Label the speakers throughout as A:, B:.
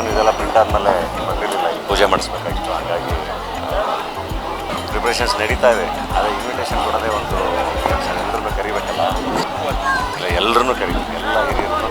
A: Discussion ಇದೆಲ್ಲ print ಆದಮೇಲೆ ಬಂದಿರಲಿಲ್ಲ ಪೂಜೆ ಮಾಡಿಸ್ಬೇಕಾಗಿತ್ತು. ಹಾಗಾಗಿ ಪ್ರಿಪ್ರೇಷನ್ಸ್ ನಡೀತಾ ಇದೆ. ಆದರೆ ಇನ್ವಿಟೇಷನ್ ಕೊಡೋದೇ ಒಂದು ಎಲ್ಲರನ್ನೂ ಕರಿಬೇಕಲ್ಲ? ಎಲ್ಲರನ್ನೂ ಕರಿಬೇಕು. ಎಲ್ಲ ಹಿರಿಯರನ್ನು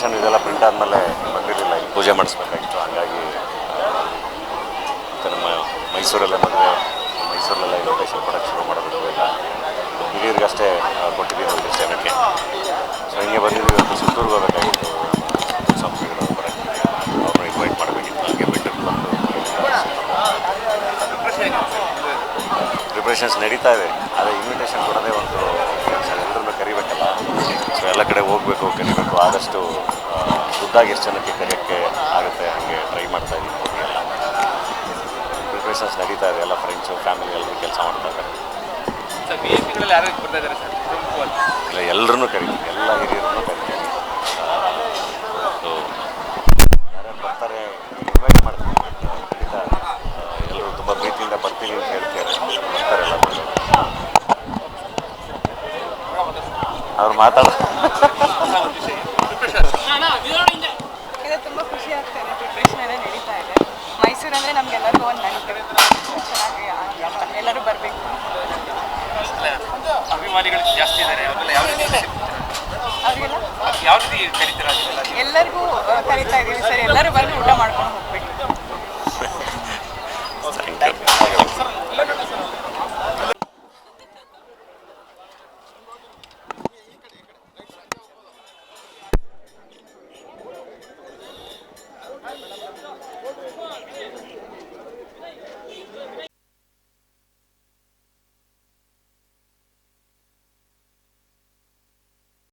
A: ಇನ್ವಿಟೇಷನ್ ಇದೆಲ್ಲ ಪ್ರಿಂಟ್ ಆದಮೇಲೆ ಬಂದಿರಲಿಲ್ಲ. ಇಲ್ಲಿ ಪೂಜೆ ಮಾಡಿಸ್ಬೇಕಾಗಿತ್ತು. ಹಾಗಾಗಿ ನಮ್ಮ ಮೈಸೂರಲ್ಲೇ ಮದುವೆ ಮೈಸೂರಲ್ಲೆಲ್ಲ ಲೊಕೇಶನ್ ಕೊಡೋಕ್ಕೆ ಶುರು ಮಾಡಬೇಕು ಇಲ್ಲ ಹಿರಿಯರಿಗಷ್ಟೇ ಆ, ಕೊಟ್ಟಿದ್ದೀವಿ ಒಂದು ಜನಕ್ಕೆ. ಸೊ ಹಿಂಗೆ ಬಂದಿದ್ದೀವಿ ಇವತ್ತು ಸುತ್ತೂರ್ಗೆ ಹೋಗಬೇಕಾಗಿತ್ತು. ಹಾಗೆ ಪ್ರಿಪ್ರೇಷನ್ಸ್ ನಡೀತಾ ಇದೆ. ಆದರೆ ಇನ್ವಿಟೇಷನ್ ಕೊಡೋದೇ ಒಂದು ಸೊ ಎಲ್ಲ ಕಡೆ ಹೋಗಬೇಕು ಕರಿಬೇಕು ಆದಷ್ಟು ಉದ್ದಾಗಿ ಖುದ್ದಾಗಿ ಎಷ್ಟು ಜನಕ್ಕೆ ಕರೆಯೋಕ್ಕೆ ಆಗುತ್ತೆ ಹಾಗೆ ಟ್ರೈ ಮಾಡ್ತಾ ಇದ್ದೀವಿ ಎಲ್ಲ ಪ್ರಿಪ್ರೇಷನ್ಸ್ ನಡೀತಾ ಇದೆ ಎಲ್ಲ ಫ್ರೆಂಡ್ಸು ಫ್ಯಾಮಿಲಿ ಎಲ್ಲರೂ ಕೆಲಸ ಮಾಡ್ತಾ ಇದ್ದಾರೆ. ಇಲ್ಲ ಎಲ್ಲರನ್ನೂ ಕರಿಬೇಕು ಎಲ್ಲ ಹಿರಿಯರನ್ನು ಕರಿಬೇಕು ಅವ್ರು ಮಾತಾಡೋ
B: ಇದು ತುಂಬ ಖುಷಿ ಆಗ್ತಾ ಇದೆ. ಪ್ರಿಪ್ರೇಷನ್ ಎಲ್ಲ ನಡೀತಾ ಇದೆ. ಮೈಸೂರು ಅಂದರೆ ನಮಗೆಲ್ಲರಿಗೂ ಒಂದು ಚೆನ್ನಾಗಿ ಎಲ್ಲರೂ ಬರಬೇಕು.
C: ಅಭಿಮಾನಿಗಳು ಜಾಸ್ತಿ ಇದ್ದಾರೆ ಅವರೆಲ್ಲ ಯಾವ ರೀತಿ
B: ಅವರಿಗೆಲ್ಲ?
C: ಯಾವ ರೀತಿ ಕರೀತೀರಾ
B: ಎಲ್ಲರಿಗೂ ಕರಿತಾ ಇದೀವಿ ಸರ್. ಎಲ್ಲರೂ ಬಂದು ಊಟ ಮಾಡ್ಕೊಂಡು ಹೋಗ್ಬೇಕು